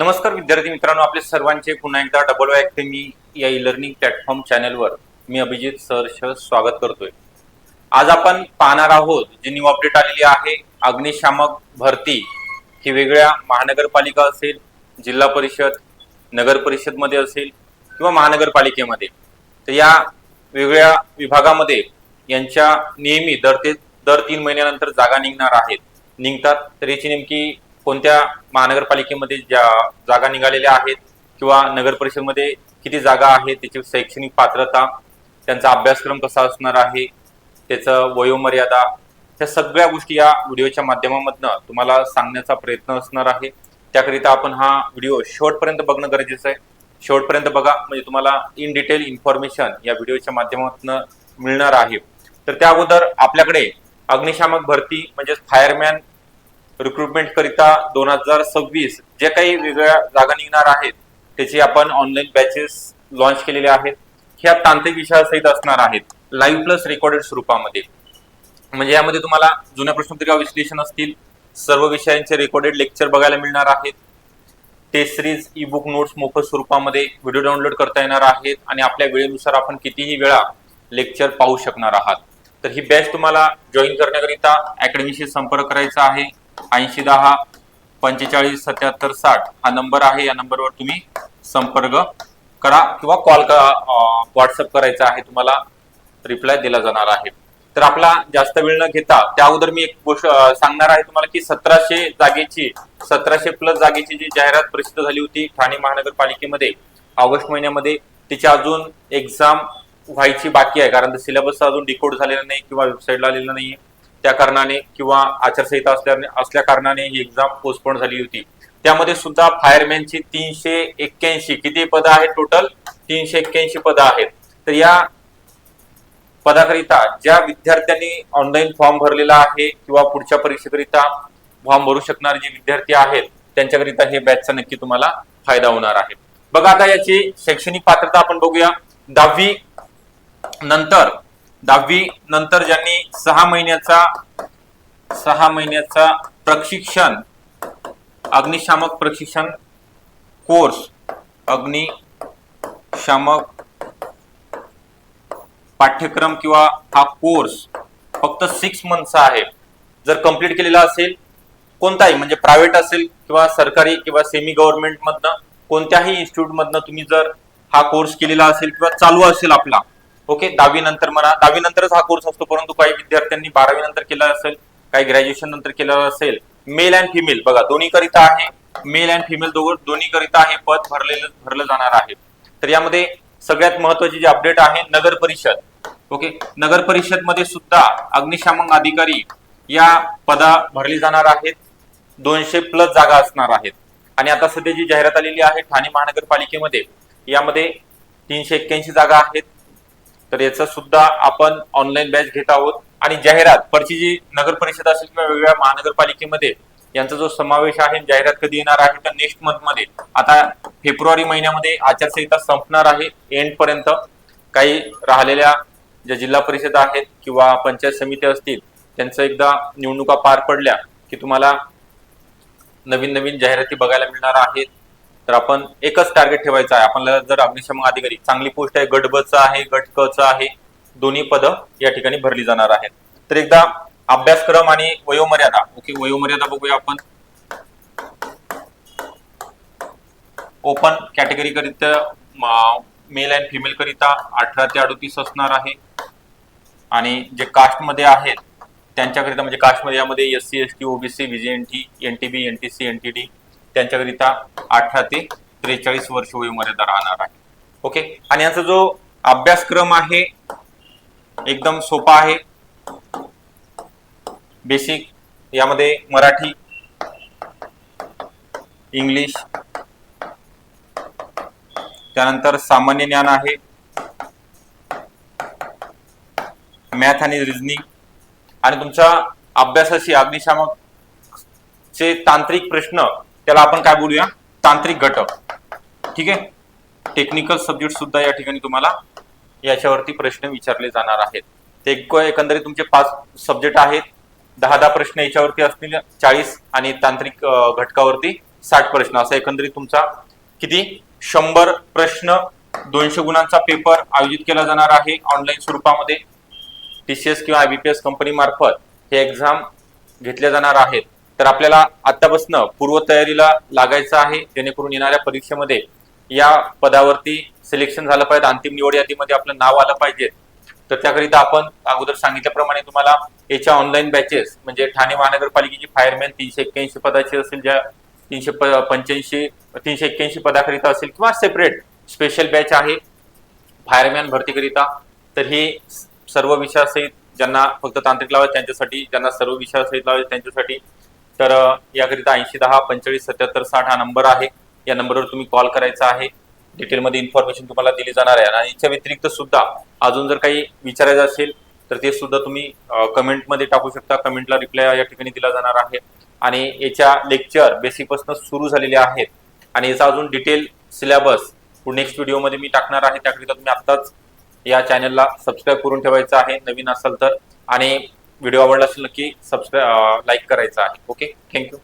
नमस्कार विद्यार्थी मित्रांनो आपले सर्वांचे पुन्हा एकदा डबल अकॅडमी या ई लर्निंग प्लॅटफॉर्म चॅनेलवर मी अभिजित सहर्ष स्वागत करतोय. आज आपण पाहणार आहोत जी न्यू अपडेट आलेली आहे अग्निशामक भरती. ही वेगळ्या महानगरपालिका असेल जिल्हा परिषद नगर परिषदमध्ये असेल किंवा महानगरपालिकेमध्ये. तर या वेगळ्या विभागामध्ये यांच्या नेहमी दर ते दर तीन महिन्यानंतर जागा निघणार आहेत. निघतात तर याची नेमकी कोणत्या महानगरपालिकेमध्ये ज्या जागा निघालेल्या आहेत किंवा नगर परिषदमध्ये किती जागा आहेत त्याची शैक्षणिक पात्रता त्यांचा अभ्यासक्रम कसा असणार आहे त्याचं वयोमर्यादा त्या सगळ्या गोष्टी या व्हिडिओच्या माध्यमामधनं तुम्हाला सांगण्याचा प्रयत्न असणार आहे. त्याकरिता आपण हा व्हिडिओ शेवटपर्यंत बघणं गरजेचं आहे. शेवटपर्यंत बघा म्हणजे तुम्हाला इन डिटेल इन्फॉर्मेशन या व्हिडिओच्या माध्यमातून मिळणार आहे. तर त्या अगोदर आपल्याकडे अग्निशामक भरती म्हणजेच फायरमॅन रिक्रुटमेंट करिता दोन हजार सव्वीस जे काही वेगळ्या जागा निघणार आहेत त्याची आपण ऑनलाईन बॅचेस लॉन्च केलेले आहेत. ह्या तांत्रिक विषयासहित असणार आहेत. लाईव्ह प्लस रेकॉर्डेड स्वरूपामध्ये. म्हणजे यामध्ये तुम्हाला जुन्या प्रश्नपत्रिका विश्लेषण असतील सर्व विषयांचे रेकॉर्डेड लेक्चर बघायला मिळणार आहेत. Test series e book notes मोफत स्वरूपामध्ये व्हिडिओ डाउनलोड करता येणार आहेत आणि आपल्या वेळेनुसार आपण कितीही वेळा लेक्चर पाहू शकणार आहात. तर ही बॅच तुम्हाला जॉईन करण्याकरिता अकॅडमीशी संपर्क करायचा आहे. ऐंशी दहा पंचेचाळीस सत्याहत्तर साठ हा नंबर आहे. या नंबरवर तुम्ही संपर्क करा किंवा कॉल व्हॉट्सअप करायचा आहे तुम्हाला रिप्लाय दिला जाणार आहे. तर आपला जास्त वेळ न घेता त्या अगोदर मी एक गोष्ट सांगणार आहे तुम्हाला की सतराशे जागेची सतराशे प्लस जागेची जी जाहिरात प्रसिद्ध झाली होती ठाणे महानगरपालिकेमध्ये ऑगस्ट महिन्यामध्ये तिची अजून एक्झाम व्हायची बाकी आहे. कारण सिलेबस अजून डिकोड झालेला नाही किंवा वेबसाईटला आलेला नाहीये. त्या कारणाने किंवा आचारसंहिता असल्या असल्या कारणाने ही एक्झाम पोस्टपोन झाली होती. त्यामध्ये सुद्धा फायरमॅनची तीनशे एक्क्याऐंशी किती पदं आहेत टोटल तीनशे एक्क्याऐंशी पदं आहेत. तर या पदाकरिता ज्या विद्यार्थ्यांनी ऑनलाईन फॉर्म भरलेला आहे किंवा पुढच्या परीक्षेकरिता फॉर्म भरू शकणारे जे विद्यार्थी आहेत त्यांच्याकरिता हे बॅचचा नक्की तुम्हाला फायदा होणार आहे. बघा आता याची शैक्षणिक पात्रता आपण बघूया. दहावी नंतर दहावी नंतर ज्यांनी सहा महिन्याचा सहा महिन्याचा प्रशिक्षण अग्निशामक प्रशिक्षण कोर्स अग्निशामक पाठ्यक्रम किंवा हा कोर्स फक्त सिक्स मंथचा आहे. जर कंप्लीट केलेला असेल कोणताही म्हणजे प्रायव्हेट असेल किंवा सरकारी किंवा सेमी गव्हर्नमेंट मधनं कोणत्याही इन्स्टिट्यूटमधनं तुम्ही जर हा कोर्स केलेला असेल किंवा चालू असेल आपला ओके दहावी नंतर म्हणा. दहावी नंतरच हा कोर्स असतो परंतु काही विद्यार्थ्यांनी बारावी नंतर केला असेल काही ग्रॅज्युएशन नंतर केलं असेल मेल अँड फिमेल बघा दोन्ही करिता आहे मेल अँड फिमेल दोघं दोन्ही करिता हे पद भरलेलं भरलं जाणार आहे. तर यामध्ये सगळ्यात महत्वाची जी अपडेट आहे नगर परिषद. ओके नगर परिषदमध्ये सुद्धा अग्निशामक अधिकारी या पदा भरली जाणार आहेत. दोनशे प्लस जागा असणार आहेत. आणि आता सध्या जी जाहिरात आलेली आहे ठाणे महानगरपालिकेमध्ये यामध्ये तीनशे एक्क्याऐंशी जागा आहेत. तर याचा सुद्धा आपण ऑनलाईन बॅच घेत आहोत. आणि जाहिरात परची जी नगर परिषद असेल किंवा वेगवेगळ्या महानगरपालिकेमध्ये यांचा जो समावेश आहे जाहिरात कधी येणार आहे तर नेक्स्ट मंथमध्ये. आता फेब्रुवारी महिन्यामध्ये आचारसंहिता संपणार आहे एंड पर्यंत. काही राहिलेल्या ज्या जिल्हा परिषद आहेत किंवा पंचायत समिती असतील त्यांचं एकदा निवडणुका पार पडल्या की तुम्हाला नवीन नवीन जाहिराती बघायला मिळणार आहेत. तर आपण एकच टार्गेट ठेवायचं आहे. आपल्याला जर अग्निशमन अधिकारी चांगली पोस्ट आहे गट ब आहे गट क आहे दोन्ही पदं या ठिकाणी भरली जाणार आहेत. तर एकदा अभ्यासक्रम आणि वयोमर्यादा ओके वयोमर्यादा बघूया आपण. ओपन कॅटेगरी करिता मेल अँड फिमेल करिता अठरा ते अडतीस असणार आहे. आणि जे कास्टमध्ये आहेत त्यांच्याकरिता म्हणजे कास्टमध्ये यामध्ये S C S T OBC VJNT NTB NTC NTD त्यांच्याकरिता अठरा ते त्रेचाळीस वर्ष वयोमर्यादा राहणार आहे. ओके आणि याचा जो अभ्यासक्रम आहे एकदम सोपा आहे. बेसिक यामध्ये मराठी इंग्लिश त्यानंतर सामान्य ज्ञान आहे. मॅथ आणि रिजनिंग आणि तुमच्या अभ्यासाशी अग्निशामक चे तांत्रिक प्रश्न त्याला आपण काय बोलूया? तांत्रिक घटक. ठीक आहे? टेक्निकल सब्जेक्ट सुद्धा या ठिकाणी तुम्हाला याच्यावरती प्रश्न विचारले जाणार आहेत. ते एक- एकंदरीत तुमचे पाच सब्जेक्ट आहेत. दहा दहा प्रश्न याच्यावरती असतील चाळीस आणि तांत्रिक घटकावरती साठ प्रश्न. असा एकंदरीत तुमचा किती? शंभर प्रश्न दोनशे गुणांचा पेपर आयोजित केला जाणार आहे ऑनलाईन स्वरूपामध्ये. टीसीएस किंवा आयबीपीएस कंपनी मार्फत हे एक्झाम घेतल्या जाणार आहेत. तर आपल्याला आतापासून पूर्वतयारीला लागायचं आहे जेणेकरून येणाऱ्या परीक्षेमध्ये या पदावरती सिलेक्शन झालं पाहिजे अंतिम निवड यादीमध्ये आपलं नाव आलं पाहिजे. तर त्याकरिता आपण अगोदर सांगितल्याप्रमाणे तुम्हाला याच्या ऑनलाईन बॅचेस म्हणजे ठाणे महानगरपालिकेची फायरमॅन तीनशे एक्क्याऐंशी पदाची असेल ज्या तीनशे पंच्याऐंशी तीनशे एक्क्याऐंशी पदाकरिता असेल किंवा सेपरेट स्पेशल बॅच आहे फायरमॅन भरतीकरिता. तर हे सर्व विषयासहित ज्यांना फक्त तांत्रिक लावायचे त्यांच्यासाठी ज्यांना सर्व विषयासहित लावायचे त्यांच्यासाठी तर याकरिता ऐंशी दहा पंचेचाळीस सत्याहत्तर साठ हा नंबर आहे. या नंबरवर तुम्ही कॉल करायचा आहे. डिटेलमध्ये इन्फॉर्मेशन तुम्हाला दिली जाणार आहे. आणि याच्या व्यतिरिक्त सुद्धा अजून जर काही विचारायचं असेल तर ते सुद्धा तुम्ही कमेंटमध्ये टाकू शकता. कमेंटला रिप्लाय या ठिकाणी दिला जाणार आहे. आणि याच्या लेक्चर बेसिकपासून सुरू झालेले आहेत. आणि याचा अजून डिटेल सिलेबस नेक्स्ट व्हिडिओमध्ये मी टाकणार आहे. त्याकरिता तुम्ही आत्ताच या चॅनलला सबस्क्राईब करून ठेवायचं आहे. नवीन असाल तर. आणि व्हिडिओ आवडला असेल नक्की सबस्क्राईब लाईक करायचा आहे. Okay thank you